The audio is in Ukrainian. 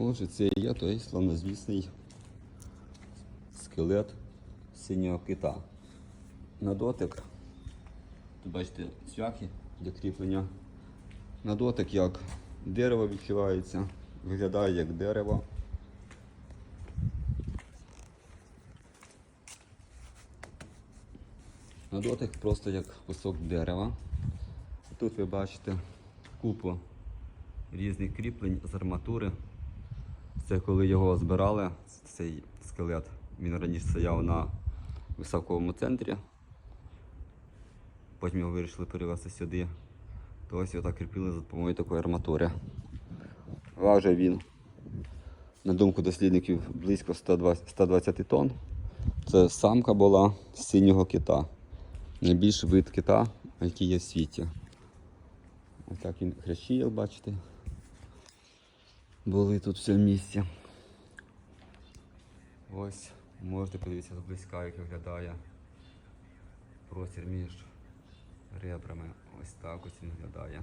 Отже, це і є той славнозвісний скелет синього кита. На дотик, тут бачите, цвяхи для кріплення. На дотик як дерево відчувається, виглядає як дерево. На дотик просто як кусок дерева. Тут ви бачите купу різних кріплень з арматури. Це коли його збирали, цей скелет. Він раніше стояв на високовому центрі. Потім його вирішили перевезти сюди. То ось його так кріпили за допомогою такої арматури. Важив він, на думку дослідників, близько 120, 120 тонн. Це самка була з синього кита. Найбільший вид кита, який є в світі. Ось так він хрящі, як бачите. Були тут в цьому місці. Ось, можете подивитися зблизька, як виглядає простір між ребрами. Ось так ось він виглядає.